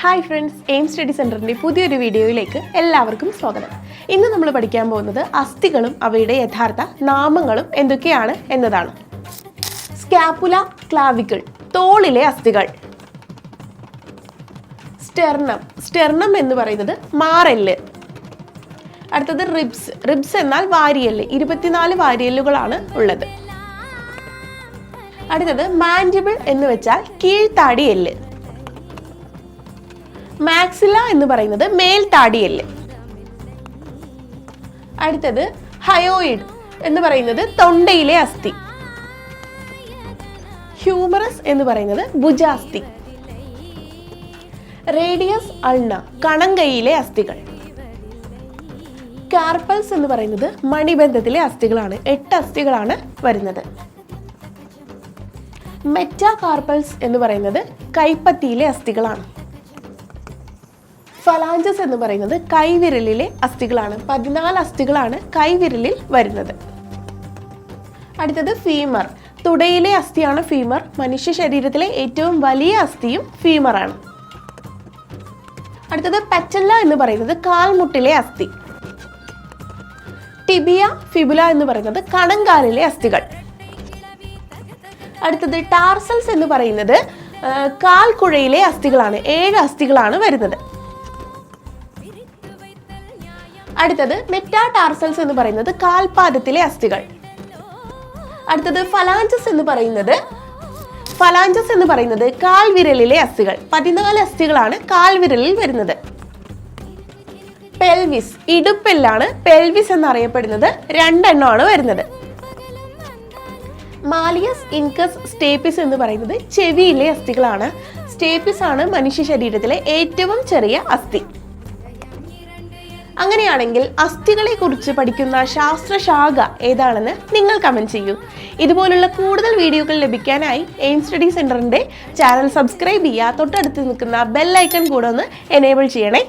Hi friends aim study സെന്ററിന്റെ പുതിയൊരു വീഡിയോയിലേക്ക് എല്ലാവർക്കും സ്വാഗതം. ഇന്ന് നമ്മൾ പഠിക്കാൻ പോകുന്നത് അസ്ഥികളും അവയുടെ യഥാർത്ഥ നാമങ്ങളും എന്തൊക്കെയാണ് എന്നതാണ്. സ്കാപ്പുല ക്ലാവിക്കിൾ തോളിലെ അസ്ഥികൾ. സ്റ്റെർണം സ്റ്റെർണം എന്ന് പറയുന്നത് മാറെല്ല്. അടുത്തത് റിബ്സ് റിബ്സ് എന്നാൽ വാരിയല്ല്. ഇരുപത്തിനാല് വാരിയല്ലുകളാണ് ഉള്ളത്. അടുത്തത് മാൻഡിബിൾ എന്ന് വെച്ചാൽ കീഴ്ത്താടി എല്ല് മാക്സില എന്ന് പറയുന്നത് മേൽ എല്ല് അടുത്തത് ഹയോയിഡ് എന്ന് പറയുന്നത് തൊണ്ടയിലെ അസ്ഥി. ഹ്യൂമറസ് എന്ന് പറയുന്നത് ഭുജാസ്ഥി. റേഡിയസ് അൾണ കണങ്കയിലെ അസ്ഥികൾ. കാർപ്പൽസ് എന്ന് പറയുന്നത് മണിബന്ധത്തിലെ അസ്ഥികളാണ്. എട്ട് അസ്ഥികളാണ് വരുന്നത്. മെറ്റാകാർപ്പൽസ് എന്ന് പറയുന്നത് കൈപ്പത്തിയിലെ അസ്ഥികളാണ്. ഫലാഞ്ചസ് എന്ന് പറയുന്നത് കൈവിരലിലെ അസ്ഥികളാണ്. പതിനാല് അസ്ഥികളാണ് കൈവിരലിൽ വരുന്നത്. അടുത്തത് ഫീമർ തുടയിലെ അസ്ഥിയാണ് ഫീമർ മനുഷ്യ ശരീരത്തിലെ ഏറ്റവും വലിയ അസ്ഥിയും ഫീമറാണ് അടുത്തത് പച്ചല്ല എന്ന് പറയുന്നത് കാൽമുട്ടിലെ അസ്ഥി. ടിബിയ ഫിബുല എന്ന് പറയുന്നത് കണങ്കാലിലെ അസ്ഥികൾ. അടുത്തത് ടാർസൽസ് എന്ന് പറയുന്നത് കാൽക്കുഴയിലെ അസ്ഥികളാണ്. ഏഴ് അസ്ഥികളാണ് വരുന്നത്. അടുത്തത് മെറ്റാടാർസൽസ് എന്ന് പറയുന്നത് കാൽപാദത്തിലെ അസ്ഥികൾ. അടുത്തത് ഫലാഞ്ചസ് എന്ന് പറയുന്നത് ഫലാഞ്ചസ് എന്ന് പറയുന്നത് കാൽവിരലിലെ അസ്ഥികൾ. പതിനാല് അസ്ഥികളാണ് കാൽവിരലിൽ വരുന്നത്. പെൽവിസ് ഇടുപ്പെല്ലാണ് പെൽവിസ് എന്നറിയപ്പെടുന്നത്. രണ്ടെണ്ണമാണ് വരുന്നത്. മാലിയസ് ഇൻകസ് സ്റ്റേപ്പിസ് എന്ന് പറയുന്നത് ചെവിയിലെ അസ്ഥികളാണ്. സ്റ്റേപ്പിസ് ആണ് മനുഷ്യ ശരീരത്തിലെ ഏറ്റവും ചെറിയ അസ്ഥി. അങ്ങനെയാണെങ്കിൽ അസ്ഥികളെ കുറിച്ച് പഠിക്കുന്ന ശാസ്ത്രശാഖ ഏതാണെന്ന് നിങ്ങൾ കമന്റ് ചെയ്യൂ. ഇതുപോലുള്ള കൂടുതൽ വീഡിയോകൾ ലഭിക്കാനായി എയിം സ്റ്റഡി സെന്ററിന്റെ ചാനൽ സബ്സ്ക്രൈബ് ചെയ്യുക. തൊട്ടടുത്ത് നിൽക്കുന്ന ബെൽ ഐക്കൺ കൂടെ ഒന്ന് എനേബിൾ ചെയ്യണേ.